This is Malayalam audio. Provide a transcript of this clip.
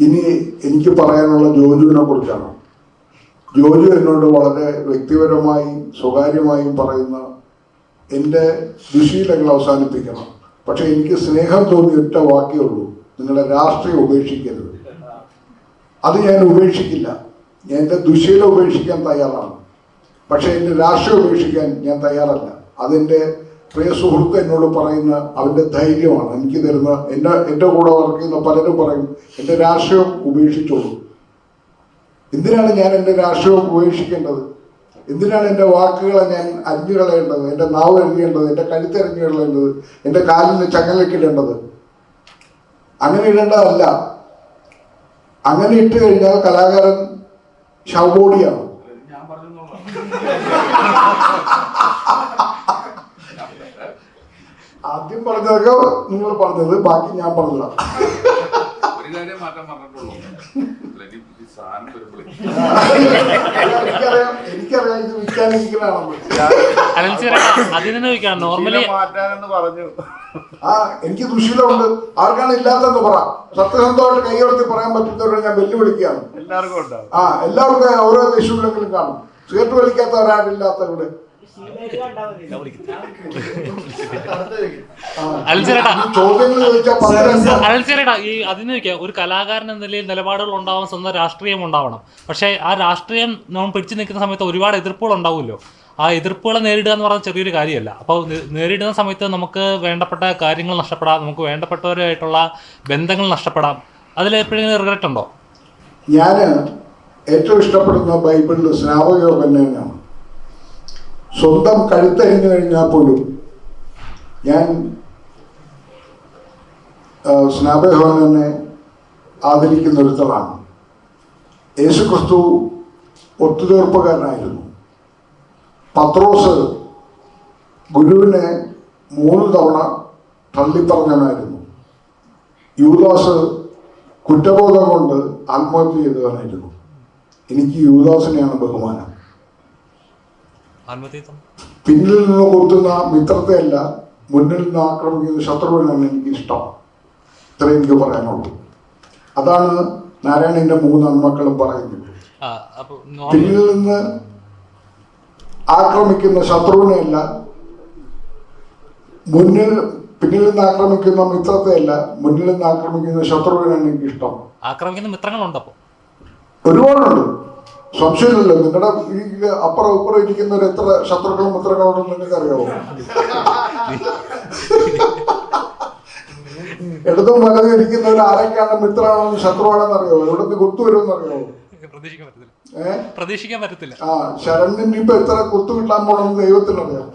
ഇനി എനിക്ക് പറയാനുള്ള ജോജുവിനെ കുറിച്ചാണ്. ജോജു എന്നോട് വളരെ വ്യക്തിപരമായും സ്വകാര്യമായും പറയുന്ന എന്റെ ദുശീലങ്ങൾ അവസാനിപ്പിക്കണം. പക്ഷെ എനിക്ക് സ്നേഹം തോന്നിയ ഒറ്റ വാക്കേ ഉള്ളൂ. നിങ്ങളുടെ രാഷ്ട്രീയം ഉപേക്ഷിക്കരുത്. അത് ഞാൻ ഉപേക്ഷിക്കില്ല. ഞാൻ എന്റെ ദുശീലം ഉപേക്ഷിക്കാൻ തയ്യാറാണ്. പക്ഷെ എന്റെ രാഷ്ട്രീയം ഉപേക്ഷിക്കാൻ ഞാൻ തയ്യാറല്ല. അതെന്റെ പ്രിയ സുഹൃത്ത് എന്നോട് പറയുന്ന അവന്റെ ധൈര്യമാണ്. എനിക്ക് തരുന്ന എന്റെ എന്റെ കൂടെ വർക്ക് ചെയ്യുന്ന പലരും പറയും എന്റെ രാഷ്ട്രീയം ഉപേക്ഷിച്ചോളൂ. എന്തിനാണ് ഞാൻ എന്റെ രാഷ്ട്രീയം ഉപേക്ഷിക്കേണ്ടത്? എന്തിനാണ് എന്റെ വാക്കുകളെ ഞാൻ അരിഞ്ഞു കളയേണ്ടത് എന്റെ നാവ് എറിയേണ്ടത് എന്റെ കഴുത്തെറിഞ്ഞു കളയേണ്ടത് എന്റെ കാലിന് ചങ്ങലക്കിടേണ്ടത് അങ്ങനെ ഇടേണ്ടതല്ല. അങ്ങനെ ഇട്ട് കഴിഞ്ഞാൽ കലാകാരൻ ശവബോഡിയാണ് ഞാൻ പറഞ്ഞു ആദ്യം പറഞ്ഞതൊക്കെ നിങ്ങൾ പറഞ്ഞത് ബാക്കി ഞാൻ പറഞ്ഞതാ. ഒരു കാര്യം മാറ്റാൻ പറഞ്ഞിട്ടുള്ളൂ. അല്ലെങ്കിൽ ഈ സാധനം എനിക്കറിയാം എനിക്കറിയാം ഇത് നോർമലി മാറ്റാനെന്ന് പറഞ്ഞു. ആ എനിക്ക് ദുശീലമുണ്ട് ആർക്കാണ് ഇല്ലാത്തതെന്ന് പറ. സത്യസന്ധമായിട്ട് കൈയുയർത്തി പറയാൻ പറ്റുന്നവരോട് ഞാൻ വെല്ലുവിളിക്കുകയാണ്. എല്ലാവർക്കും ആ എല്ലാവർക്കും ഓരോ ദേഷ്യമില്ലെങ്കിലും കാണും. സിഗരറ്റ് വലിക്കാത്തവരാരില്ലാത്തവരുടെ അൽസിറേട്ടാ. ഈ ചോദ്യങ്ങൾ ചോദിച്ചാൽ പറയാൻ അലൻസിറേട്ടാ ഈ അതിന് ചോദിക്കാം ഒരു കലാകാരൻ എന്ന നിലയിൽ നിലപാടുകൾ ഉണ്ടാവാൻ സ്വന്തം രാഷ്ട്രീയം ഉണ്ടാവണം. പക്ഷേ ആ രാഷ്ട്രീയം നമ്മൾ പിടിച്ചു നിൽക്കുന്ന സമയത്ത് ഒരുപാട് എതിർപ്പുകൾ ഉണ്ടാവുമല്ലോ. ആ എതിർപ്പുകളെ നേരിടുക എന്ന് പറഞ്ഞാൽ ചെറിയൊരു കാര്യമല്ല. അപ്പോൾ നേരിടുന്ന സമയത്ത് നമുക്ക് വേണ്ടപ്പെട്ട കാര്യങ്ങൾ നഷ്ടപ്പെടാം. നമുക്ക് വേണ്ടപ്പെട്ടവരുമായിട്ടുള്ള ബന്ധങ്ങൾ നഷ്ടപ്പെടാം. അതിൽ എപ്പോഴെങ്കിലും റിഗ്രറ്റ് ഉണ്ടോ? ഞാൻ ഏറ്റവും ഇഷ്ടപ്പെടുന്ന ബൈബിളിൽ സ്നാപകയോഗം തന്നെയാണ്. സ്വന്തം കഴുത്തരിഞ്ഞു കഴിഞ്ഞാൽ പോലും ഞാൻ സ്നാപകയോഗനെ ആദരിക്കുന്ന ഒരുത്തളാണ് യേശു ക്രിസ്തു ഒത്തുതീർപ്പുകാരനായിരുന്നു. പത്രോസ് ഗുരുവിനെ മൂന്ന് തവണ തള്ളിപ്പറഞ്ഞവനായിരുന്നു. യൂദാസ് കുറ്റബോധം കൊണ്ട് ആത്മഹത്യ ചെയ്തവനായിരുന്നു. എനിക്ക് യൂദാസിനെയാണ് ബഹുമാനം. പിന്നിൽ നിന്ന് കൊത്തുന്ന മിത്രത്തെയല്ല മുന്നിൽ നിന്ന് ആക്രമിക്കുന്ന ശത്രുവിനാണ് എനിക്ക് ഇഷ്ടം. ഇത്രയും എനിക്ക് പറയാനുള്ളൂ. അതാണ് നാരായണന്റെ മൂന്ന് അന്മക്കളും പറയുന്നത്. പിന്നിൽ നിന്ന് ആക്രമിക്കുന്ന ശത്രുവിനെയല്ല മുന്നിൽ പിന്നിൽ നിന്ന് ആക്രമിക്കുന്ന മിത്രത്തെയല്ല മുന്നിൽ നിന്ന് ആക്രമിക്കുന്ന ശത്രുവിനാണ് എനിക്ക് ഇഷ്ടം. ആക്രമിക്കുന്ന മിത്രങ്ങളുണ്ട് ഒരുപാടുണ്ട്. സംശയമില്ലല്ലോ. നിങ്ങളുടെ ഈ അപ്പുറം ഇപ്പുറം ഇരിക്കുന്നവർ എത്ര ശത്രുക്കളും മിത്രങ്ങളും നിങ്ങൾക്ക് അറിയാമോ ഇടതും വലതും ഇരിക്കുന്നവർ ആരൊക്കെയാണ് മിത്രമാണെന്ന് ശത്രുവാണെന്ന് അറിയാമോ എവിടെ നിന്ന് കുത്തുവരുമെന്ന് അറിയാമോ പ്രതീക്ഷിക്കാൻ പറ്റത്തില്ല. ഏഹ് പ്രതീക്ഷിക്കാൻ പറ്റത്തില്ല. ആ ശരണിന് ഇപ്പൊ എത്ര കുത്തു കിട്ടാൻ പോണെന്ന് ദൈവത്തിനറിയാം